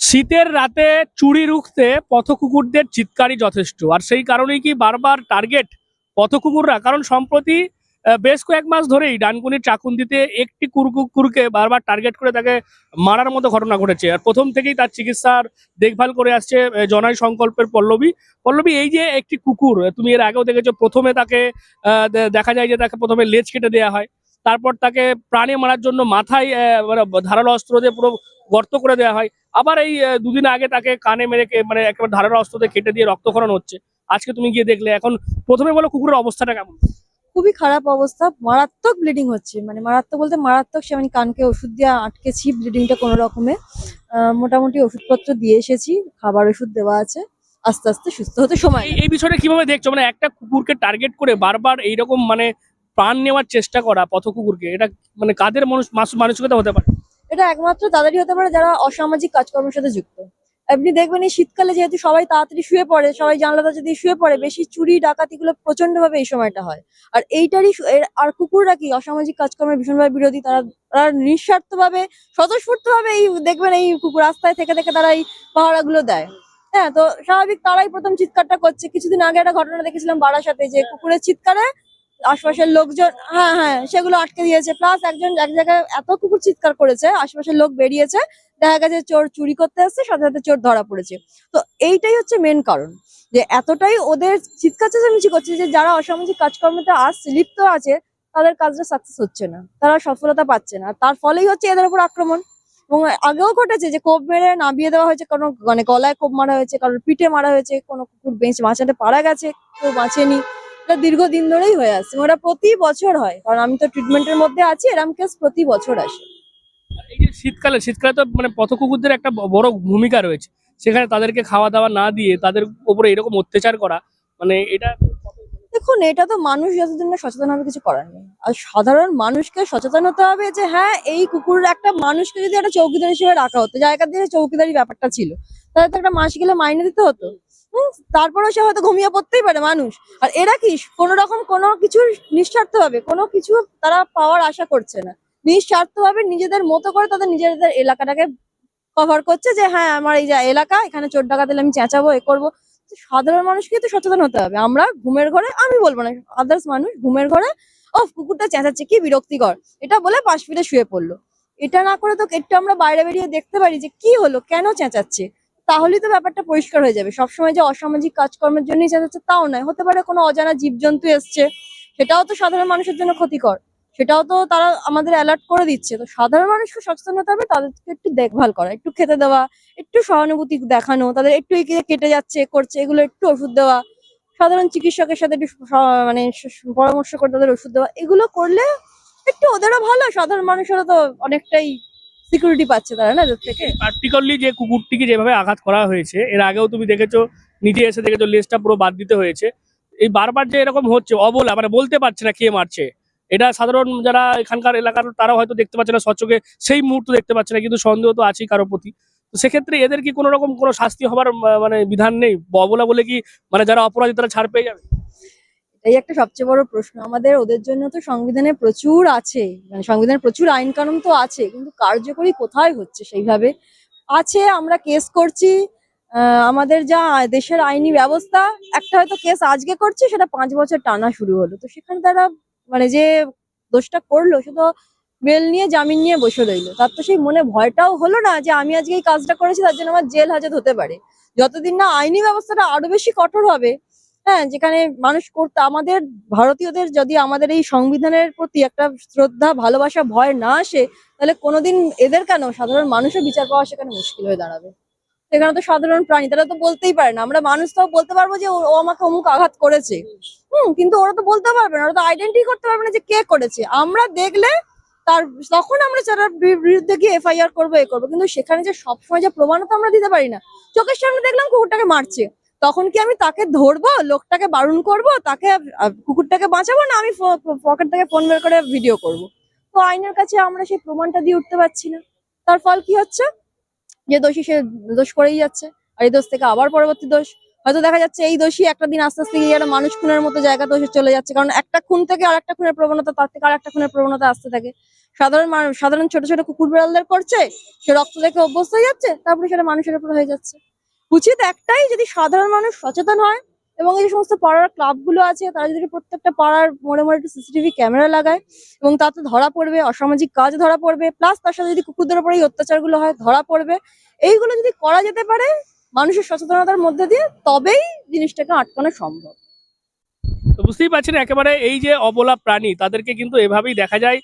শীতের রাতে চুরি রুখতে পথকুকুরদের চিৎকারই যথেষ্ট। আর সেই কারণেই কি বারবার টার্গেট পথকুকুররা? কারণ সম্প্রতি বেশ কয়েক মাস ধরেই ডানকুনির চাকুন্দিতে একটি কুকুরকে বারবার টার্গেট করে তাকে মারার মতো ঘটনা ঘটেছে। আর প্রথম থেকেই তার চিকিৎসার দেখভাল করে আসছে জনাই সংকল্পের পল্লবী। পল্লবী, এই যে একটি কুকুর, তুমি এর আগেও দেখেছ, প্রথমে তাকে দেখা যায় যে তাকে প্রথমে লেজ কেটে দেওয়া হয়। তারপর তাকে প্রাণে মারার জন্য মাথায় মানে ধারালো অস্ত্র দিয়ে পুরো গর্ত করে দেওয়া হয়। আবার এই দুদিন আগে তাকে কানে মেরে মানে একেবারে ধারালো অস্ত্র দিয়ে কেটে দিয়ে রক্তক্ষরণ হচ্ছে। আজকে তুমি গিয়ে দেখলে এখন প্রথমে বলো কুকুরের অবস্থাটা কেমন? খুবই খারাপ অবস্থা। মারাত্মক ব্লিডিং হচ্ছে। মানে মারাত্মক বলতে মারাত্মক সে মানে কানকে ওষুধ দিয়ে আটকেছি ব্লিডিংটা কোনো রকমে। মোটামুটি ওষুধপত্র দিয়ে এসেছি খাবার ওষুধ দেওয়া আছে। আস্তে আস্তে সুস্থ হতে সময় এই এই বিষয়টা কীভাবে দেখছ? মানে একটা কুকুরকে টার্গেট করে বারবার এইরকম মানে প্রাণ নেওয়ার চেষ্টা করা পথ কুকুরকে এটা মানে কাদের মানুষ মানসিকতা হতে পারে? এটা একমাত্র তাদেরই হতে পারে যারা অসামাজিক কাজকর্মের সাথে যুক্ত। আপনি দেখবেন এই শীতকালে যেহেতু সবাই তাড়াতাড়ি শুয়ে পড়ে, সবাই জানলা যদি শুয়ে পড়ে, বেশি চুরি ডাকাতি গুলো প্রচণ্ড ভাবে এই সময়টা হয়। আর এইটারই আর কুকুররা কি অসামাজিক কাজকর্মের ভীষণভাবে বিরোধী? তারা তারা নিঃস্বার্থ ভাবে স্বতঃস্ফূর্ত ভাবে এই দেখবেন এই কুকুর রাস্তায় থেকে থেকে তারা এই পাহারা গুলো দেয়। হ্যাঁ তো স্বাভাবিক তারাই প্রথম চিৎকারটা করছে। কিছুদিন আগে একটা ঘটনা দেখেছিলাম বারাসাতে যে কুকুরের চিৎকারে আশপাশের লোকজন হ্যাঁ হ্যাঁ সেগুলো আটকে দিয়েছে। প্লাস একজন, এক জায়গায় এত কুকুর চিৎকার করেছে, আশেপাশের লোক বেরিয়েছে, দেখা গেছে চোর চুরি করতে আসছে সাথে সাথে চোর ধরা পড়েছে। তো এইটাই হচ্ছে মেন কারণ, যে এতটাই ওদের চিৎকার চেঁচামেচি করছে যে যারা অসামাজিক কাজকর্মতে আসছে, লিপ্ত আছে, তাদের কাজটা সাকসেস হচ্ছে না। তারা সফলতা পাচ্ছে না। তার ফলেই হচ্ছে এদের উপর আক্রমণ। এবং আগেও ঘটেছে যে কোপ মেরে নামিয়ে দেওয়া হয়েছে, কোনো মানে গলায় কোপ মারা হয়েছে, কারোর পিঠে মারা হয়েছে, কোনো কুকুর বেঁচে, বাঁচাতে পারা গেছে, কেউ বাঁচেনি। দীর্ঘদিন ধরেই হয়ে আসছে। এটা প্রতি বছর হয় কারণ আমি তো ট্রিটমেন্টের মধ্যে আছি এরম কেস প্রতি বছর আসে। এই যে শীতকালে শীতকালে তো মানে পথ কুকুরদের একটা বড় ভূমিকা রয়েছে। সেখানে তাদেরকে খাওয়া দাওয়া না দিয়ে তাদের উপরে এরকম অত্যাচার করা মানে এটা দেখুন এটা তো মানুষ যতদিন না সচেতন হবে কিছু করার নেই। আর সাধারণ মানুষকে সচেতন হতে হবে যে হ্যাঁ এই কুকুর একটা মানুষকে যদি একটা চৌকিদার হিসেবে রাখা হতো জায়গা দিয়ে চৌকিদারি ব্যাপারটা ছিল তাহলে তো একটা মাস গেলে মাইনে দিতে হতো। তারপরেও সে হয়তো ঘুমিয়ে পড়তেই পারে, মানুষ। আর এরা কি, কোনো রকম কোনো কিছু নিঃস্বার্থ ভাবে কোনো কিছু তারা পাওয়ার আশা করছে না। নিঃস্বার্থ ভাবে নিজেদের মতো করে তাদের নিজেদের এলাকাটাকে কভার করছে যে হ্যাঁ আমার এই যে এলাকা, এখানে চোর ডাকা এলে আমি চেঁচাবো, এ করব। সাধারণ মানুষকে তো সচেতন হতে হবে। আমরা ঘুমের ঘরে, আমি বলব না আদার্স মানুষ ঘুমের ঘরে ও কুকুরটা চেঁচাচ্ছে, কি বিরক্তিকর। এটা বলে পাশ ফিরে শুয়ে পড়ল। এটা না করে তো একটু আমরা বাইরে বেরিয়ে দেখতে পারি যে, কি হলো, কেন চেঁচাচ্ছে? তাহলেই তো ব্যাপারটা পরিষ্কার হয়ে যাবে। সবসময় যে অসামাজিক কাজকর্মের জন্যই চেঁচাচ্ছে তাও নয়। হতে পারে কোনো অজানা জীবজন্তু এসছে, সেটাও তো সাধারণ মানুষের জন্য ক্ষতিকর। সেটাও তো তারা আমাদের অ্যালার্ট করে দিচ্ছে। তো সাধারণ মানুষকে সচেতন হতে হবে, তাদেরকে একটু দেখভাল করা, একটু খেতে দেওয়া, একটু সহানুভূতি দেখানো, তাদের একটু এই যে কেটে যাচ্ছে, করছে, এগুলো একটু ওষুধ দেওয়া, সাধারণ চিকিৎসকের সাথে একটু মানে পরামর্শ করে তাদের ওষুধ দেওয়া, এগুলো করলে একটু ওদেরও ভালো, সাধারণ মানুষেরও তো অনেকটাই সিকিউরিটি পাচ্ছে তারা না থেকে? পার্টিকুলারলি যে কুকুরটিকে যেভাবে আঘাত করা হয়েছে, এর আগেও তুমি দেখেছ নিজে এসে দেখেছ, লেজটা পুরো বাদ দিতে হয়েছে। এই বারবার যে এরকম হচ্ছে, অবলা মানে বলতে পারছে না কে মারছে। এটা সাধারণ যারা এখানকার এলাকার তারা হয়তো দেখতে পাচ্ছে না, স্বচ্ছকে সেই মুহূর্ত দেখতে পাচ্ছে না, কিন্তু সন্দেহ তো আছেই কারোর প্রতি। তো সেক্ষেত্রে এদের কি কোনো রকম কোনো শাস্তি হবার মানে বিধান নেই? অবলা বলে কি মানে যারা অপরাধী, তারা ছাড় পেয়ে যাবে? এই একটা সবচেয়ে বড় প্রশ্ন। আমাদের ওদের জন্য তো সংবিধানে প্রচুর আছে মানে সংবিধানে প্রচুর আইন কানুন তো আছে, কিন্তু কার্যকরী কোথায় হচ্ছে সেইভাবে? আছে, আমরা কেস করছি আমাদের যা দেশের আইনি ব্যবস্থা, একটা হয়তো কেস আজকে করছে, সেটা পাঁচ বছর টানা শুরু হলো। তো সেখানে তারা মানে যে দোষটা করল, সে তো বেল নিয়ে জামিন নিয়ে বসে রইল। তার তো সেই মনে ভয়টাও হলো না যে আমি আজকে এই কাজটা করেছি, তার জন্য আমার জেল হাজত হতে পারে। যতদিন না আইনি ব্যবস্থাটা আরও বেশি কঠোর হবে হ্যাঁ যেখানে মানুষ করতে, আমাদের ভারতীয়দের যদি আমাদের এই সংবিধানের প্রতি একটা শ্রদ্ধা, ভালোবাসা, ভয় না আসে, তাহলে কোনোদিন এদের কেন? সাধারণ মানুষের বিচার পাওয়া সেখানে মুশকিল হয়ে দাঁড়াবে। সেখানে তো সাধারণ প্রাণী, তারা তো বলতেই পারে না। আমরা মানুষ তো বলতে পারব যে ও আমাকে অমুক আঘাত করেছে। হুম, কিন্তু ওরা তো বলতে পারবে না, ওরা তো আইডেন্টি করতে পারবে না যে কে করেছে। আমরা দেখলে তার, তখন আমরা যারা বিরুদ্ধে গিয়ে এফআইআর করব, এ করব। কিন্তু সেখানে যে সবসময় যে প্রমাণও তো আমরা দিতে পারি না। চোখের সামনে দেখলাম কুকুরটাকে মারছে। তখন কি আমি তাকে ধরবো? লোকটাকে বারণ করব? তাকে কুকুরটাকে বাঁচাবো? না আমি পকেট থেকে ফোন বের করে ভিডিও করব? তো আইনের কাছে আমরা সেই প্রমাণটা দিয়ে উঠতে পারছি না। তার ফল কি হচ্ছে? যে দোষী সে দোষ করেই যাচ্ছে। আর এই দোষ থেকে আবার পরবর্তী দোষ। হয়তো দেখা যাচ্ছে এই দোষী একটা দিন আস্তে আস্তে গিয়ে একটা মানুষ খুনের মতো জায়গাতে এসে চলে যাচ্ছে। কারণ একটা খুন থেকে আর একটা খুনের প্রবণতা, তার থেকে আর একটা খুনের প্রবণতা আসতে থাকে। সাধারণ সাধারণ ছোট ছোট কুকুর বিড়ালদের করছে, সে রক্ত দেখে অভ্যস্ত হয়ে যাচ্ছে, তারপরে সেটা মানুষের উপর হয়ে যাচ্ছে। উচিত একটাই যদি সাধারণ মানুষ সচেতন হয় এবং এই সমস্ত পাড়ার ক্লাবগুলো আছে, তারা যদি প্রত্যেকটা পাড়ার মোড়ে মোড়ে একটু সিসিটিভি ক্যামেরা লাগায় এবং তাতে ধরা পড়বে, অসামাজিক কাজ ধরা পড়বে প্লাস তার সাথে যদি কুকুরদের উপরে এই অত্যাচারগুলো হয়, ধরা পড়বে, এইগুলো যদি করা যেতে পারে মানুষের সচেতনতার মধ্যে দিয়ে, তবেই জিনিসটাকে আটকানো সম্ভব। বুঝতেই পারছেন, একেবারে এই যে অবলা প্রাণী, তাদেরকে কিন্তু এভাবেই দেখা যায়।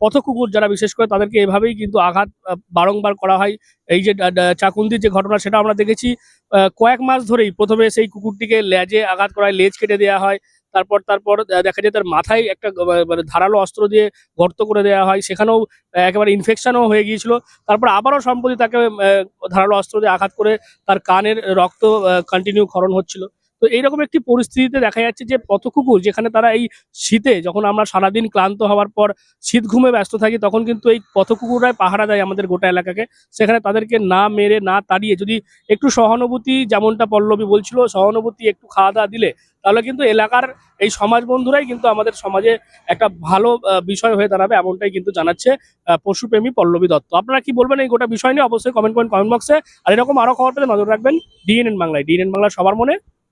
পথ কুকুর যারা বিশেষ করে তাদেরকে এভাবেই কিন্তু আঘাত বারংবার করা হয়। এই যে চাকুন্দির যে ঘটনা সেটা আমরা দেখেছি কয়েক মাস ধরেই প্রথমে সেই কুকুরটিকে লেজে আঘাত করা হয় লেজ কেটে দেওয়া হয়। তারপর তারপর দেখা যায় তার মাথায় একটা মানে ধারালো অস্ত্র দিয়ে গর্ত করে দেওয়া হয়। সেখানেও একেবারে ইনফেকশনও হয়ে গিয়েছিল। তারপর আবারও সম্প্রতি তাকে ধারালো অস্ত্র দিয়ে আঘাত করে তার কানের রক্ত কন্টিনিউ ক্ষরণ হচ্ছিল। তো এইরকম একটি পরিস্থিতিতে দেখা যাচ্ছে যে পথকুকুর, যেখানে তারা এই শীতে, যখন আমরা সারাদিন ক্লান্ত হওয়ার পর শীত ঘুমে ব্যস্ত থাকি, তখন কিন্তু এই পথকুকুররাই পাহারা দেয় আমাদের গোটা এলাকাকে। সেখানে তাদেরকে না মেরে, না তাড়িয়ে, যদি একটু সহানুভূতি, যেমনটা পল্লবী বলছিল, সহানুভূতি, একটু খাওয়া দাওয়া দিলে, তাহলে কিন্তু এলাকার এই সমাজ বন্ধুরাই কিন্তু আমাদের সমাজে একটা ভালো বিষয় হয়ে দাঁড়াবে, এমনটাই কিন্তু জানাচ্ছে পশুপ্রেমী পল্লবী দত্ত। আপনারা কি বলবেন এই গোটা বিষয় নিয়ে? অবশ্যই কমেন্ট করেন কমেন্ট বক্সে। আর এরকম আরও খবর পেলে নজর রাখবেন ডিএনএন বাংলায়। ডিএনএন বাংলা সবার মনে।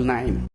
nine